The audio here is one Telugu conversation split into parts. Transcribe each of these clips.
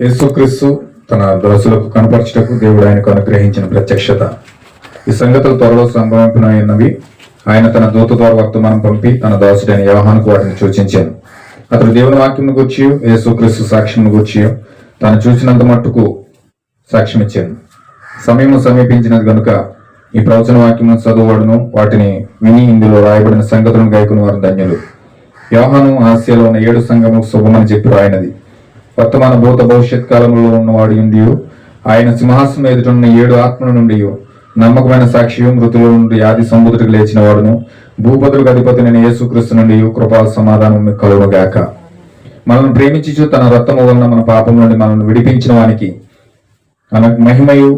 యేసుక్రీస్తు తన దోసులకు కనపరచటకు దేవుడు ఆయనకు అనుగ్రహించిన ప్రత్యక్షత. ఈ సంగతులు త్వరలో సంభవించినవి ఆయన తన దూత ద్వారా వర్తమానం పంపి తన దాసుడైన వ్యవహానికి వాటిని సూచించాను. అతడు దేవుని వాక్యం గూర్చి యేసుక్రీస్తు సాక్ష్యం గూర్చి తాను చూసినంత మట్టుకు సాక్ష్యం ఇచ్చాను సమయం సమీపించినది గనుక ఈ ప్రవచన వాక్యము చదువువాడును వాటిని విని ఇందులో రాయబడిన సంగతులను గాయకుని వారు ధన్యులు. యోహాను ఆసియాలో ఉన్న ఏడు సంఘము శుభమని చెప్పి రాయినది. వర్తమాన భూత భవిష్యత్ కాలంలో ఉన్నవాడు ఉండి ఆయన సింహాసనం ఎదుటిన్న ఏడు ఆత్మల నుండి నమ్మకమైన సాక్షి మృతుల నుండి ఆది సంబుధుడికి లేచిన వాడును. భూపతులకు అధిపతి నేను యేసుక్రీస్తు నుండి కృపా సమాధానం కలువగాక మనల్ని ప్రేమించు తన రక్తము వలన మన పాపం నుండి మనల్ని విడిపించిన వానికి మనకు మహిమయు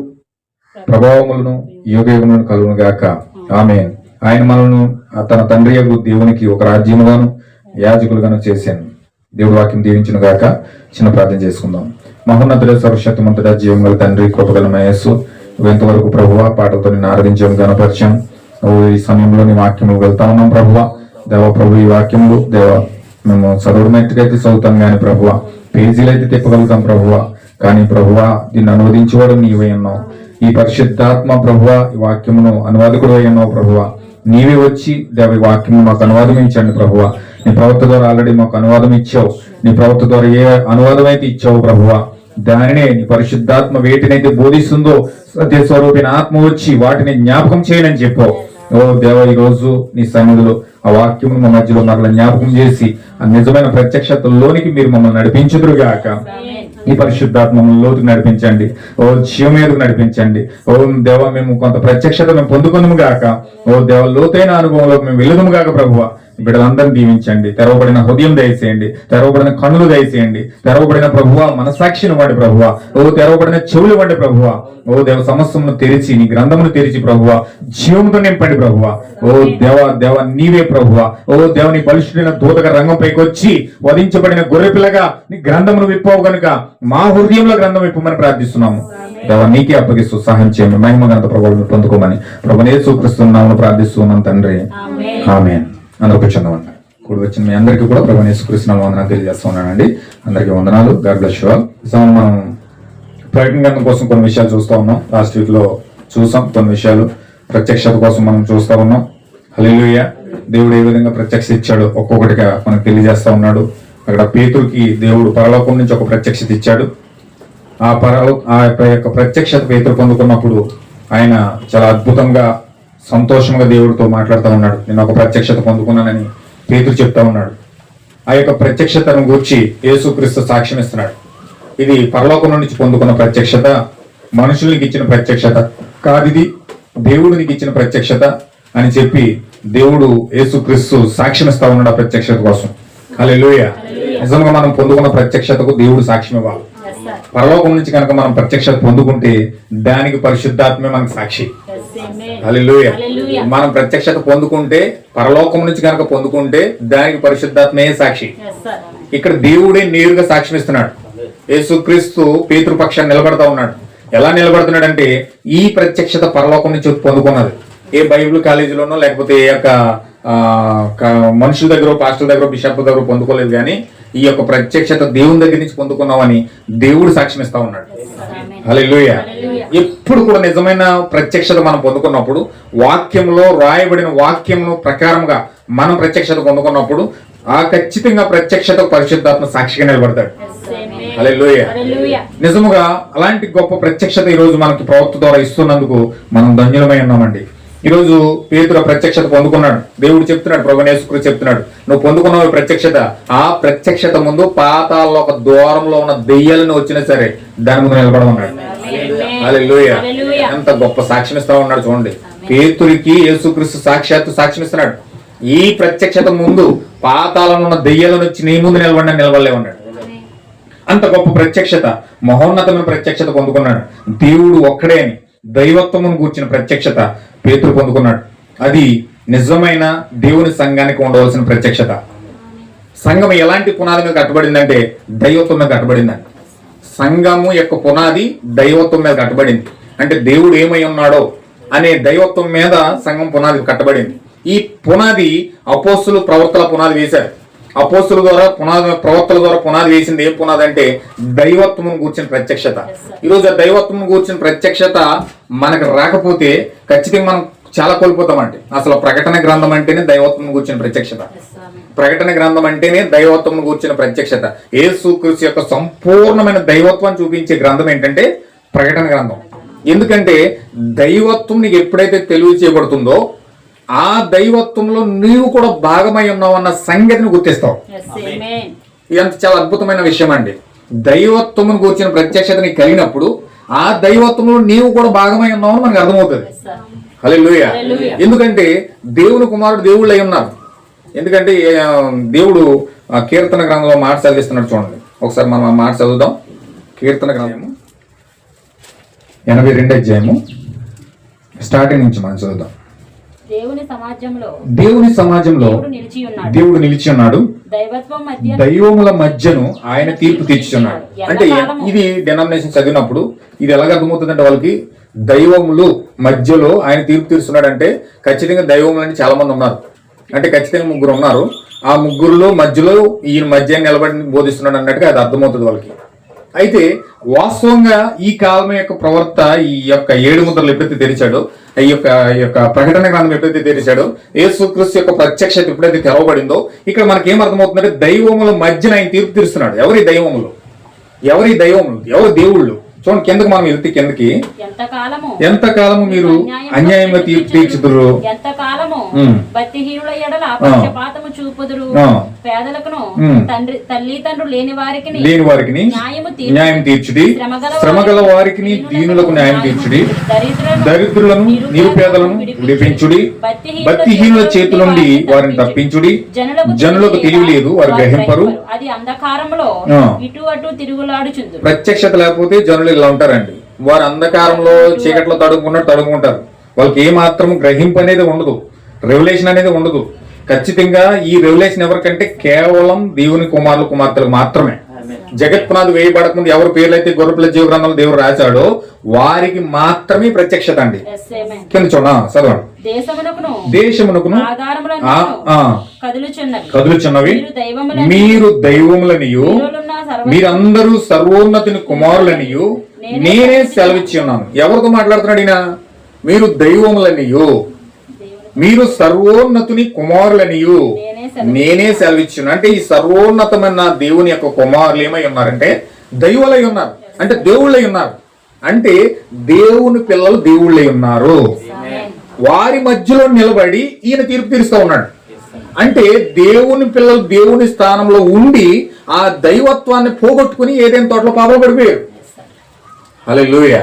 ప్రభావములను యోగయోగములను కలువగాక ఆమె ఆయన మనల్ని తన తండ్రి దేవునికి ఒక రాజ్యముగాను యాజకులుగాను చేశాను దేవుడు వాక్యం దీవించిన గాక చిన్న ప్రార్థన చేసుకుందాం. మహోన్నతుడ సర్వశక్తిమంతుడ జీవం గల తండ్రి కృపగల మయస్సు ఎంతవరకు ప్రభువ పాటలతో నేను ఆరాధించాం గణపరిచాం ఈ సమయంలో నీ వాక్యములు వెళ్తా ఉన్నాం ప్రభువ. దేవ ప్రభు ఈ వాక్యములు దేవ మేము చదవడమైతే చదువుతాం కానీ ప్రభువ పేజీలు అయితే తిప్పగలుగుతాం ప్రభువ. కానీ ప్రభువ దీన్ని అనువదించేవాడు నీవే అన్నావు. ఈ పరిశుద్ధాత్మ ప్రభువ ఈ వాక్యమును అనువాదకుడు అయ్యన్నావు ప్రభువ. నీవే వచ్చి దేవ ఈ వాక్యము మాకు అనువాదమించండి ప్రభువ. నీ ప్రవక్త ద్వారా ఆల్రెడీ మాకు అనువాదం ఇచ్చావు. నీ ప్రవక్త ద్వారా ఏ అనువాదం అయితే ఇచ్చావు ప్రభువ? దానినే నీ పరిశుద్ధాత్మ వేటినైతే బోధిస్తుందో సత్య స్వరూపిన ఆత్మ వచ్చి వాటిని జ్ఞాపకం చేయనని చెప్పావు ఓ దేవ ఈ రోజు నీ సన్నిధిలో ఆ వాక్యము మా మధ్యలో మరలా జ్ఞాపకం చేసి ఆ నిజమైన ప్రత్యక్షతలోనికి మీరు మమ్మల్ని నడిపించుదురుగాక ఈ పరిశుద్ధాత్మలోకి నడిపించండి. ఓ జీవం మీదకు నడిపించండి. ఓ దేవ మేము కొంత ప్రత్యక్షత మేము పొందుకుందాము గాక. ఓ దేవ లోతైన అనుభవంలోకి మేము వెళ్ళదుము గాక ప్రభువా. బిడ్డలందరినీ దీవించండి. తెరవబడిన హృదయం దయచేయండి. తెరవబడిన కన్నులు దయచేయండి. తెరవబడిన ప్రభువ మనసాక్షిని వాడి ప్రభువ. ఓ తెరవబడిన చెవులు వండి ప్రభువ. ఓ దేవ సమస్యను తెరిచి నీ గ్రంథమును తెరిచి ప్రభువ. జీవముతో నింపండి ప్రభువ. ఓ దేవ దేవ నీవే ప్రభువ. ఓ దేవ నీ బలిష్ఠుడైన దూతగా రంగంపైకి వచ్చి వధించబడిన గొర్రెపిల్లగా నీ గ్రంథమును విప్పవు గనుక మా హృదయంలో గ్రంథం విప్పమని ప్రార్థిస్తున్నాము. దేవ నీకే అప్పగిస్తూ సహాయం చేయండి. మహిమ గంత ప్రభుత్వం పొందుకోమని ప్రభు నేసుక్రిస్తున్నామని ప్రార్థిస్తున్నాం తండ్రి. ఆమెన్. అందరికి వచ్చిన వందన కూడి వచ్చిన మీ అందరికీ కూడా ప్రభు నేసుకృష్ణ వందనాలు తెలియజేస్తున్నానండి అందరికీ వందనాలు. గాడ్ బ్లెస్ మనం ప్రకటన గ్రంథం కోసం కొన్ని విషయాలు చూస్తా ఉన్నాం. లాస్ట్ వీక్లో చూసాం కొన్ని విషయాలు. ప్రత్యక్షత కోసం మనం చూస్తూ ఉన్నాం. హల్లెలూయా. దేవుడు ఏ విధంగా ప్రత్యక్ష ఇచ్చాడు ఒక్కొక్కటిగా మనకు తెలియజేస్తూ ఉన్నాడు. అక్కడ పేతుడికి దేవుడు పరలోకం నుంచి ఒక ప్రత్యక్షత ఇచ్చాడు. ఆ పరలో ఆ యొక్క ప్రత్యక్షత పేతుడు పొందుకున్నప్పుడు ఆయన చాలా అద్భుతంగా సంతోషంగా దేవుడితో మాట్లాడుతూ ఉన్నాడు. నేను ఒక ప్రత్యక్షత పొందుకున్నానని పేతులు చెప్తా ఉన్నాడు. ఆ యొక్క ప్రత్యక్షతను గూర్చి యేసుక్రీస్తు సాక్ష్యం ఇస్తున్నాడు. ఇది పరలోకం నుంచి పొందుకున్న ప్రత్యక్షత మనుషులకి ఇచ్చిన ప్రత్యక్షత కాదు ఇది. దేవుడికి ఇచ్చిన ప్రత్యక్షత అని చెప్పి దేవుడు యేసుక్రీస్తు సాక్ష్యం ఇస్తా ఉన్నాడు ఆ ప్రత్యక్షత కోసం. అలా నిజంగా మనం పొందుకున్న ప్రత్యక్షతకు దేవుడు సాక్ష్యం ఇవ్వాలి. పరలోకం నుంచి కనుక మనం ప్రత్యక్షత పొందుకుంటే దానికి పరిశుద్ధాత్మే మనకు సాక్షి. మనం ప్రత్యక్షత పొందుకుంటే పరలోకం నుంచి కనుక పొందుకుంటే దానికి పరిశుద్ధాత్మే సాక్షి. ఇక్కడ దేవుడే నేరుగా సాక్ష్యం ఇస్తున్నాడు యేసుక్రీస్తు పేతృపక్షాన్ని నిలబడతా ఉన్నాడు. ఎలా నిలబడుతున్నాడంటే ఈ ప్రత్యక్షత పరలోకం నుంచి పొందుకున్నది. ఏ బైబిల్ కాలేజీలోనో లేకపోతే ఏ యొక్క మనుషుల దగ్గర పాస్టర్ దగ్గర బిషప్ దగ్గర పొందుకోలేదు కానీ ఈ యొక్క ప్రత్యక్షత దేవుని దగ్గర నుంచి పొందుకున్నామని దేవుడు సాక్ష్యం ఇస్తా ఉన్నాడు హల్లెలూయా ఎప్పుడు కూడా నిజమైన ప్రత్యక్షత మనం పొందుకున్నప్పుడు వాక్యంలో రాయబడిన వాక్యమును ప్రకారంగా మనం ప్రత్యక్షత పొందుకున్నప్పుడు ఆ ఖచ్చితంగా ప్రత్యక్షత పరిశుద్ధాత్మ సాక్షిగా నిలబడతాడు. హల్లెలూయా నిజముగా అలాంటి గొప్ప ప్రత్యక్షత ఈ రోజు మనకి ప్రవక్త ద్వారా ఇస్తున్నందుకు మనం ధన్యులమై ఉన్నామండి. ఈ రోజు పేతుల ప్రత్యక్షత పొందుకున్నాడు. దేవుడు చెప్తున్నాడు ప్రభనేశ్వరుడు చెప్తున్నాడు. నువ్వు పొందుకున్నావు ప్రత్యక్షత. ఆ ప్రత్యక్షత ముందు పాతాల్లో ఒక దూరంలో ఉన్న దెయ్యాలను వచ్చినా సరే దాని ముందు నిలబడమన్నాడు. హల్లెలూయా. ఎంత గొప్ప సాక్ష్యం ఇస్తా ఉన్నాడు చూడండి. పేతురికి యేసుక్రీస్తు సాక్షాత్తు సాక్ష్యం ఇస్తున్నాడు. ఈ ప్రత్యక్షత ముందు పాతాలను ఉన్న దెయ్యాలను వచ్చి నీ ముందు నిలబడినా నిలబడలే ఉన్నాడు అంత గొప్ప ప్రత్యక్షత మహోన్నతమైన ప్రత్యక్షత పొందుకున్నాడు. దేవుడు ఒక్కడే అని. దైవత్వమును కూర్చిన ప్రత్యక్షత పేతురు పొందుకున్నాడు. అది నిజమైన దేవుని సంఘానికి ఉండవలసిన ప్రత్యక్షత. సంఘం ఎలాంటి పునాది మీద కట్టబడిందంటే దైవత్వం మీద కట్టబడిందండి సంఘము యొక్క పునాది దైవత్వం మీద కట్టబడింది. అంటే దేవుడు ఏమై ఉన్నాడో అనే దైవత్వం మీద సంఘం పునాది కట్టబడింది. ఈ పునాది అపోస్తులు ప్రవర్తల పునాది వేశారు. అపోస్తుల ద్వారా పునాది ప్రవక్తల ద్వారా పునాది వేసింది ఏం పునాది అంటే దైవత్వం కూర్చిన ప్రత్యక్షత. ఈరోజు ఆ దైవత్వం కూర్చిన ప్రత్యక్షత మనకు రాకపోతే ఖచ్చితంగా మనం చాలా కోల్పోతామంటే అసలు ప్రకటన గ్రంథం అంటేనే దైవత్వం కూర్చిన ప్రత్యక్షత. ప్రకటన గ్రంథం అంటేనే దైవత్వం కూర్చిన ప్రత్యక్షత. యేసుక్రీస్తు యొక్క సంపూర్ణమైన దైవత్వాన్ని చూపించే గ్రంథం ఏంటంటే ప్రకటన గ్రంథం. ఎందుకంటే దైవత్వం నీకు ఎప్పుడైతే తెలివి చేయబడుతుందో ఆ దైవత్వంలో నీవు కూడా భాగమై ఉన్నావు అన్న సంగతిని గుర్తిస్తావు. ఇదంతా చాలా అద్భుతమైన విషయం అండి. దైవత్వమును కూర్చిన ప్రత్యక్షత నీకు కలిగినప్పుడు ఆ దైవత్వంలో నీవు కూడా భాగమై ఉన్నావు అని మనకు అర్థమవుతుంది. హల్లెలూయా ఎందుకంటే దేవుని కుమారుడు దేవుళ్ళు అయి ఉన్నారు. ఎందుకంటే దేవుడు కీర్తన గ్రంథంలో మాట చదివిస్తున్నాడు చూడండి. ఒకసారి మనం ఆ మాట చదువుదాం. కీర్తన గ్రంథము ఎనభై రెండు అధ్యాయము. స్టార్టింగ్ నుంచి మనం చదువుదాం. దేవుని సమాజంలో దేవుని సమాజంలో దేవుడు నిలిచి ఉన్నాడు. దేవుడు నిలిచి ఉన్నాడు. దైవత్వం మధ్య దైవముల మధ్యను ఆయన తీర్పు తీర్చున్నాడు. అంటే ఇది డెనామినేషన్ చదివినప్పుడు ఇది ఎలాగ అర్థమవుతుందంటే వాళ్ళకి దైవములు మధ్యలో ఆయన తీర్పు తీరుస్తున్నాడు అంటే ఖచ్చితంగా దైవములు అంటే చాలా మంది ఉన్నారు. అంటే ఖచ్చితంగా ముగ్గురు ఉన్నారు. ఆ ముగ్గురులో మధ్యలో ఈయన మధ్య నిలబడి బోధిస్తున్నాడు అన్నట్టుగా అది అర్థమవుతుంది వాళ్ళకి. అయితే వాస్తవంగా ఈ కాలం యొక్క ప్రవర్త ఈ యొక్క ఏడు ముద్రలు ఎప్పుడైతే తెరిచాడో ఈ యొక్క ఈ యొక్క ప్రకటన గ్రంథం ఎప్పుడైతే తెరిచాడో యేసుక్రీస్తు యొక్క ప్రత్యక్షత ఎప్పుడైతే తెరవబడిందో ఇక్కడ మనకి ఏం అర్థమవుతుందంటే దైవముల మధ్యన ఆయన తీర్పు తీరుస్తున్నాడు. ఎవరి దైవములు? ఎవరి దైవములు? ఎవరి దేవుళ్ళు? చూడండి కిందకి మనం వెళ్తే కిందకి. ఎంత కాలము మీరు అన్యాయంగా తీర్పు తీర్చుదురు. ఎంత కాలము. భక్తిహీనుల ఎడల పక్షపాతము చూపుదురు. పేదలకును. తండ్రి తల్లి తండ్రులు లేని వారికి లేని వారికి. న్యాయం తీర్చుడి. శ్రమగల వారికి దీనులకు న్యాయం తీర్చుడి. దరిద్రులను నిరుపేదలను విడిపించుడి. భక్తిహీనుల చేతి నుండి వారిని తప్పించుడి. జనులకు తెలివి లేదు వారు గ్రహింపరు. అది అంధకారంలో. ఇటు అటు తిరుగులాడుచుందు ప్రత్యక్షత లేకపోతే జనులు ఇలా ఉంటారండి. వారు అంధకారంలో చీకట్లో తడుముకున్నట్టు తడుముకుంటారు. వాళ్ళకి ఏ మాత్రం గ్రహింపు అనేది ఉండదు. రెవల్యూషన్ అనేది ఉండదు. ఖచ్చితంగా ఈ రెవల్యూషన్ ఎవరికంటే కేవలం దేవుని కుమారులు కుమార్తెలకు మాత్రమే. జగత్పునాది వేయబడక ముందు ఎవరి పేర్లు అయితే గొర్రెపిల్ల జీవ గ్రంథంలో దేవుడు రాశాడో వారికి మాత్రమే ప్రత్యక్షత అండి. కింద చూడ చదవండి. దేశమునకును కదులుచున్నవి. మీరు దైవములను మీరు దైవములనియు మీరందరూ సర్వోన్నతిని కుమారులనియు నేనే సెలవిచ్చి ఉన్నాను. ఎవరితో మాట్లాడుతున్నాడు ఈయన? మీరు దైవములనియు మీరు సర్వోన్నతుని కుమారులనియు. నేనే సెలవిచ్చున్నాను అంటే ఈ సర్వోన్నతమైన దేవుని యొక్క కుమారులు ఏమై ఉన్నారంటే దైవులై ఉన్నారు. అంటే దేవుళ్ళై ఉన్నారు. అంటే దేవుని పిల్లలు దేవుళ్ళై ఉన్నారు. వారి మధ్యలో నిలబడి ఈయన తీర్పు తీరుస్తూ ఉన్నాడు. అంటే దేవుని పిల్లలు దేవుని స్థానంలో ఉండి ఆ దైవత్వాన్ని పోగొట్టుకుని ఏదైనా తోటలో పాపలు పడిపోయారు. హల్లెలూయా.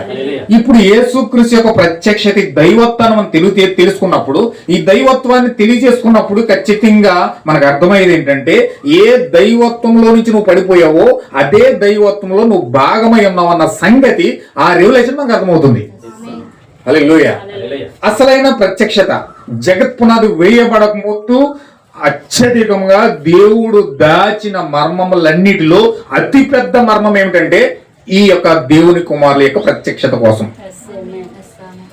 ఇప్పుడు యేసుక్రీస్తు యొక్క ప్రత్యక్షత దైవత్వాన్ని మనం తెలియ తెలుసుకున్నప్పుడు ఈ దైవత్వాన్ని తెలియజేసుకున్నప్పుడు ఖచ్చితంగా మనకు అర్థమయ్యేది ఏంటంటే ఏ దైవత్వంలో నుంచి నువ్వు పడిపోయావో అదే దైవత్వంలో నువ్వు భాగమై ఉన్నావు అన్న సంగతి ఆ రెవల్యూషన్ మనకు అర్థమవుతుంది. హల్లెలూయా. అసలైన ప్రత్యక్షత జగత్ పునాది వేయబడక ముందు అత్యధికంగా దేవుడు దాచిన మర్మములన్నిటిలో అతి పెద్ద మర్మం ఏమిటంటే ఈ యొక్క దేవుని కుమారుల యొక్క ప్రత్యక్షత కోసం.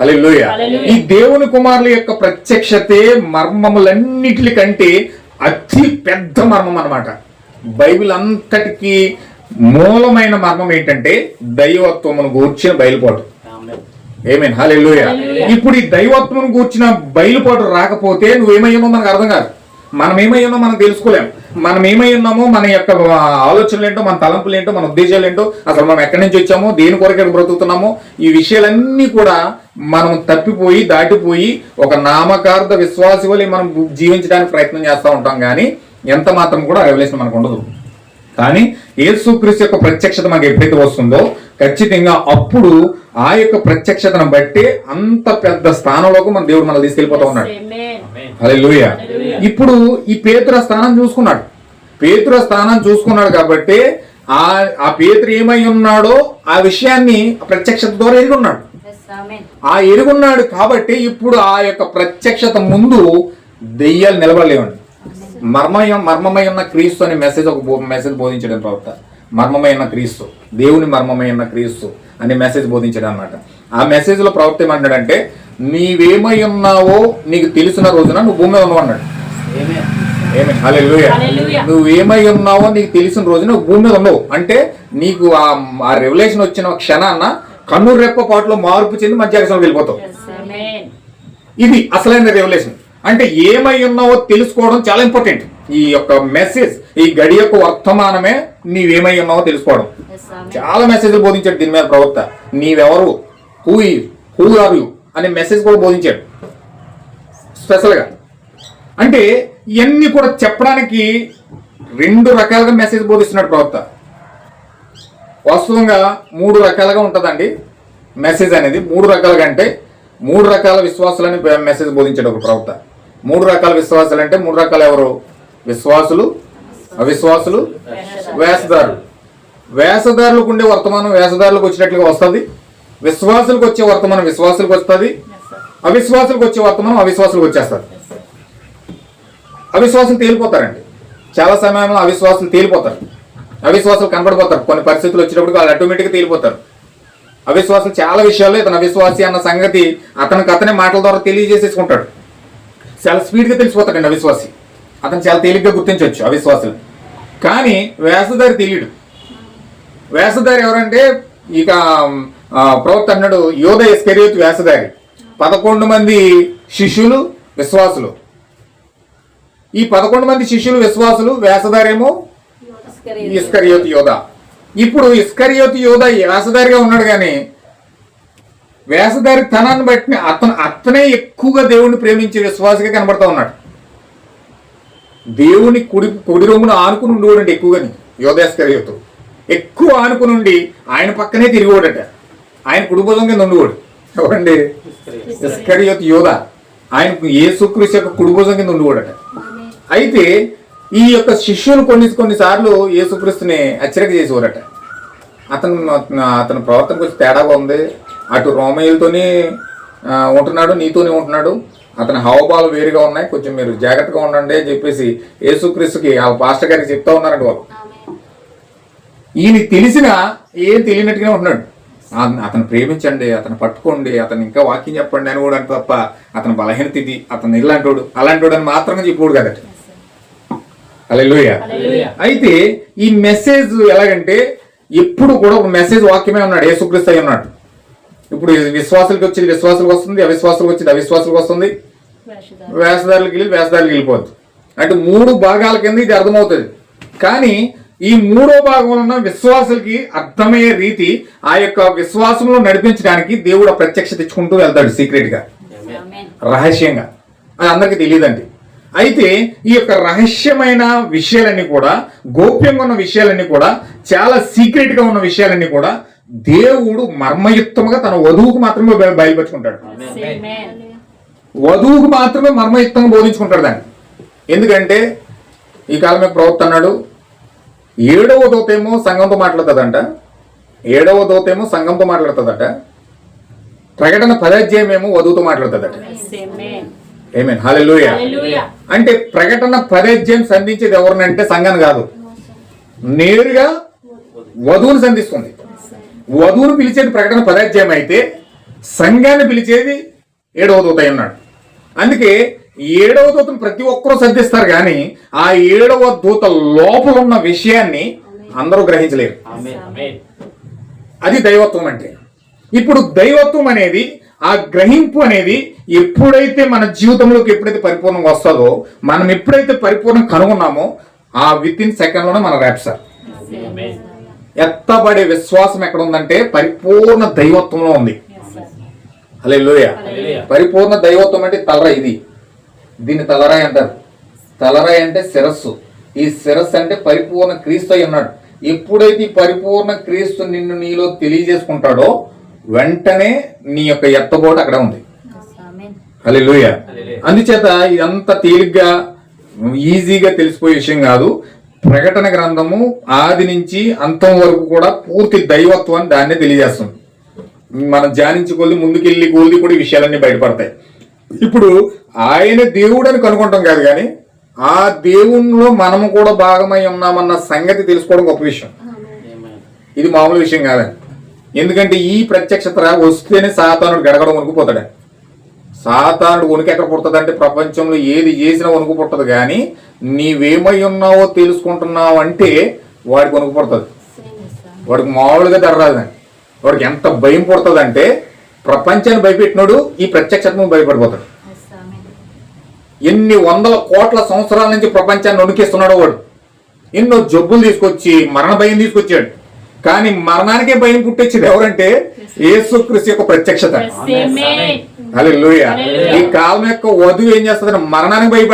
హల్లెలూయా. ఈ దేవుని కుమారుల యొక్క ప్రత్యక్షతే మర్మములన్నిటికంటే అతి పెద్ద మర్మం అన్నమాట. బైబిల్ అంతటికి మూలమైన మర్మం ఏంటంటే దైవత్వమును గూర్చిన బయలుపాటు. ఏమేన్ హల్లెలూయా ఇప్పుడు ఈ దైవత్వం కూర్చిన బయలుపాటు రాకపోతే నువ్వేమయ్యామో మనకు అర్థం కాదు. మనం ఏమై ఉన్నామో మనం తెలుసుకోలేం. మనం ఏమై ఉన్నామో మన యొక్క ఆలోచనలు ఏంటో మన తలంపులు ఏంటో మన ఉద్దేశాలు ఏంటో అసలు మనం ఎక్కడి నుంచి వచ్చామో దేని కొరకు బ్రతుకుతున్నామో ఈ విషయాలన్నీ కూడా మనం తప్పిపోయి దాటిపోయి ఒక నామకార్థ విశ్వాసి వల్ల మనం జీవించడానికి ప్రయత్నం చేస్తూ ఉంటాం. కానీ ఎంత మాత్రం కూడా రెవల్యూషన్ మనకు ఉండదు. కానీ యేసుక్రీస్తు యొక్క ప్రత్యక్షత మనకి ఎప్పుడైతే వస్తుందో ఖచ్చితంగా అప్పుడు ఆ యొక్క ప్రత్యక్షతను బట్టి అంత పెద్ద స్థానంలోకి మన దేవుడు మనల్ని తీసుకెళ్ళిపోతా ఉన్నాడు. Amen. హల్లెలూయా ఇప్పుడు ఈ పేతుర స్థానం చూసుకున్నాడు. పేతుర స్థానం చూసుకున్నాడు కాబట్టి ఆ ఆ పేతురు ఏమై ఉన్నాడో ఆ విషయాన్ని ప్రత్యక్షత ద్వారా ఎరిగి ఉన్నాడు Yes, amen. ఆ ఎరుగున్నాడు కాబట్టి ఇప్పుడు ఆ యొక్క ప్రత్యక్షత ముందు దెయ్యాలు నిలబడలేవండి. మర్మయ మర్మమై ఉన్న క్రీస్తు అనే మెసేజ్ ఒక మెసేజ్ బోధించడం ప్రవక్త మర్మమై ఉన్న క్రీస్తు దేవుని మర్మమై ఉన్న క్రీస్తు అనే మెసేజ్ బోధించడం అన్నమాట ఆ మెసేజ్లో ప్రవక్త ఏమంటాడంటే నీవేమై ఉన్నావో నీకు తెలిసిన రోజున నువ్వు భూమి ఉన్నావు అన్నాడు Amen. Hallelujah. Hallelujah. నువ్వు ఏమై ఉన్నావో నీకు తెలిసిన రోజు నువ్వు భూమి మీద ఉండవు అంటే నీకు ఆ ఆ రెవల్యూషన్ వచ్చిన క్షణాన్న కన్ను రెప్ప పాటులో మార్పు చెంది మధ్యాకాశంలోకి వెళ్ళిపోతావు Amen. ఇది అసలైన రెవల్యూషన్ అంటే ఏమై ఉన్నావో తెలుసుకోవడం చాలా ఇంపార్టెంట్ ఈ యొక్క మెసేజ్ ఈ గడి యొక్క వర్తమానమే నీవేమై ఉన్నావో తెలుసుకోవడం. చాలా మెసేజ్లు బోధించాడు దీని మీద ప్రవక్త. నీవెవరు? హూ హూ ఆర్ యు అనే మెసేజ్ కూడా బోధించాడు. స్పెషల్గా అంటే ఇవన్నీ కూడా చెప్పడానికి రెండు రకాలుగా మెసేజ్ బోధిస్తున్నాడు ప్రవక్త. వాస్తవంగా మూడు రకాలుగా ఉంటుందండి మెసేజ్ అనేది. మూడు రకాలుగా అంటే మూడు రకాల విశ్వాసాలని మెసేజ్ బోధించాడు ఒక ప్రవక్త. మూడు రకాల విశ్వాసాలు అంటే మూడు రకాలు ఎవరు? విశ్వాసులు అవిశ్వాసులు వేషధారులు. వేషధారులకు ఉండే వర్తమానం వేషధారులకు వచ్చినట్లుగా వస్తుంది. విశ్వాసులకు వచ్చే వర్తమానం విశ్వాసులకు వస్తుంది. అవిశ్వాసులకు వచ్చే వర్తమానం అవిశ్వాసులకు వచ్చేస్తుంది. అవిశ్వాసులు తేలిపోతారండి. చాలా సమయంలో అవిశ్వాసులు తేలిపోతారు. అవిశ్వాసులు కనబడిపోతారు. కొన్ని పరిస్థితులు వచ్చినప్పుడు వాళ్ళు ఆటోమేటిక్గా తేలిపోతారు. అవిశ్వాసులు చాలా విషయాల్లో ఇతను అవిశ్వాసి అన్న సంగతి అతనికి అతనే మాటల ద్వారా తెలియజేసేసుకుంటాడు. చాలా స్పీడ్గా తెలిసిపోతాడండి అవిశ్వాసి. అతను చాలా తేలిగ్గా గుర్తించవచ్చు అవిశ్వాసులు. కానీ వేసదారి తెలియడు. వేసదారి ఎవరంటే ఇక ప్రవక్త అన్నాడు యోధ ఎస్కరియోతు వేసదారి పదకొండు మంది శిష్యులు విశ్వాసులు. ఈ పదకొండు మంది శిష్యులు విశ్వాసులు వేసదారేమో ఇస్కరియోతు. యోధ. ఇప్పుడు ఇస్కరియోతు యోధ వేసదారిగా ఉన్నాడు కానీ వేసదారి తనాన్ని బట్టి అతను అతనే ఎక్కువగా దేవుణ్ణి ప్రేమించే విశ్వాసగా కనబడతా ఉన్నాడు. దేవుని కుడి కుడి రొమ్మున ఆనుకుని ఉండేవాడండి ఎక్కువగాని యువతో ఎక్కువ ఆనుకుని ఉండి ఆయన పక్కనే తిరిగేవాడట. ఆయన కుడి కింద ఉండేవాడు. ఎవరండి? ఇస్కరియోతు యోధ. ఆయన యేసుక్రీస్తు యొక్క కుడి కింద ఉండేవాడట. అయితే ఈ యొక్క శిష్యులు కొన్ని కొన్నిసార్లు యేసుక్రీస్తుని హెచ్చరిక చేసేవారట. అతను అతని ప్రవర్తన కొంచెం తేడాగా ఉంది. అటు రోమయ్యలతోని ఉంటున్నాడు నీతోనే ఉంటున్నాడు. అతని హావభావాలు వేరుగా ఉన్నాయి. కొంచెం మీరు జాగ్రత్తగా ఉండండి అని చెప్పేసి యేసుక్రీస్తుకి ఆ పాస్టర్ గారికి చెప్తా ఉన్నారండి వాళ్ళు ఈయన తెలిసిన ఏం తెలియనట్టుగానే ఉంటున్నాడు. అతను ప్రేమించండి అతను పట్టుకోండి అతను ఇంకా వాక్యం చెప్పండి అని కూడా అంటే తప్ప అతను బలహీనత ఇది అతను ఇలాంటోడు అలాంటోడు అని మాత్రమే చెప్పుడు కదట Hallelujah. అయితే ఈ మెసేజ్ ఎలాగంటే ఎప్పుడు కూడా ఒక మెసేజ్ వాక్యమే ఉన్నాడు. యేసుక్రీస్తు అయి ఉన్నాడు. ఇప్పుడు విశ్వాసులకు వచ్చేది విశ్వాసులకు వస్తుంది అవిశ్వాసులకు వచ్చేది అవిశ్వాసులకు వస్తుంది. వేసదారులకు వెళ్ళి వేసదారులకు వెళ్ళిపోద్ది అంటే మూడు భాగాల కింద ఇది అర్థమవుతుంది. కానీ ఈ మూడో భాగంలో ఉన్న విశ్వాసులకి అర్థమయ్యే రీతి ఆ యొక్క విశ్వాసంలో నడిపించడానికి దేవుడు ఆ ప్రత్యక్షత ఇచ్చుకుంటూ వెళ్తాడు సీక్రెట్గా Amen. రహస్యంగా. అది అందరికీ తెలియదండి. అయితే ఈ యొక్క రహస్యమైన విషయాలన్నీ కూడా గోప్యంగా ఉన్న విషయాలన్నీ కూడా చాలా సీక్రెట్గా ఉన్న విషయాలన్నీ కూడా దేవుడు మర్మయుక్తముగా తన వధువుకు మాత్రమే బయ- బయలుపరుచుకుంటాడు. వధువుకు మాత్రమే మర్మయుక్తంగా బోధించుకుంటాడు దాన్ని. ఎందుకంటే ఈ కాలం మీద ప్రవక్త అన్నాడు ఏడవ దోతేమో సంఘంతో మాట్లాడుతుందంట. ఏడవ దోతేమో సంఘంతో మాట్లాడుతుందట. ప్రకటన పదాధ్యాయం ఏమో వధువుతో మాట్లాడుతుందట. Amen hallelujah Hallelujah. అంటే ప్రకటన పదాధ్యాయం సంధించేది ఎవరినంటే సంఘాన్ని కాదు. నేరుగా వధువుని సంధిస్తుంది. వధువును పిలిచేది ప్రకటన పదాధ్యాయం అయితే సంఘాన్ని పిలిచేది ఏడవ దూత అయి ఉన్నాడు అందుకే ఏడవ దూతను ప్రతి ఒక్కరూ సంధిస్తారు కానీ ఆ ఏడవ దూత లోపల ఉన్న విషయాన్ని అందరూ గ్రహించలేరు. అది దైవత్వం అంటే ఇప్పుడు దైవత్వం అనేది ఆ గ్రహింపు అనేది ఎప్పుడైతే మన జీవితంలోకి ఎప్పుడైతే పరిపూర్ణంగా వస్తుందో మనం ఎప్పుడైతే పరిపూర్ణం కనుగొన్నామో ఆ విత్ ఇన్ సెకండ్లోనే మన ర్యాప్సార్ Amen. ఎత్తబడే విశ్వాసం ఎక్కడ ఉందంటే పరిపూర్ణ దైవత్వంలో ఉంది. అలే Hallelujah. పరిపూర్ణ దైవత్వం అంటే తలర ఇది. దీన్ని తలరాయి అంటారు. తలరాయి అంటే శిరస్సు. ఈ శిరస్సు అంటే పరిపూర్ణ క్రీస్తు అయి ఉన్నాడు. ఎప్పుడైతే ఈ పరిపూర్ణ క్రీస్తు నిన్ను నీలో తెలియజేసుకుంటాడో వెంటనే నీ యొక్క ఎత్తబోటు అక్కడ ఉంది. హల్లెలూయా. అందుచేత ఇదంత తేలిగ్గా ఈజీగా తెలిసిపోయే విషయం కాదు. ప్రకటన గ్రంథము ఆది నుంచి అంతం వరకు కూడా పూర్తి దైవత్వాన్ని దాన్నే తెలియజేస్తుంది. మనం ధ్యానించి కొద్ది ముందుకెళ్ళి కొద్ది కూడా విషయాలన్నీ బయటపడతాయి. ఇప్పుడు ఆయన దేవుడు అని కనుక్కుంటాం కాదు కానీ ఆ దేవుణ్ణిలో మనము కూడా భాగమై ఉన్నామన్న సంగతి తెలుసుకోవడం గొప్ప విషయం. ఇది మామూలు విషయం కాదండి. ఎందుకంటే ఈ ప్రత్యక్షత వస్తేనే సాతానుడు గడగడం వణుకుపోతాడు సాతానుడు ఉనికి ఎక్కడ పుడుతుంది అంటే ప్రపంచంలో ఏది చేసినా వణుకు పుట్టదు కానీ నీవేమై ఉన్నావో తెలుసుకుంటున్నావు అంటే వాడికి వణుకు పుడుతుంది. వాడికి మామూలుగా తెరరాదండి వాడికి ఎంత భయం పుడుతుంది అంటే ప్రపంచాన్ని భయపెట్టినోడు ఈ ప్రత్యక్షతను భయపడిపోతాడు. ఎన్ని వందల కోట్ల సంవత్సరాల నుంచి ప్రపంచాన్ని వణికిస్తున్నాడు వాడు. ఎన్నో జబ్బులు తీసుకొచ్చి మరణ భయం తీసుకొచ్చాడు. కానీ మరణానికే భయం పుట్టించింది ఎవరంటే యేసుక్రీస్తు యొక్క ప్రత్యక్షత. అది ఈ కాలం యొక్క వధువు ఏం చేస్తుంది మరణానికి భయపడి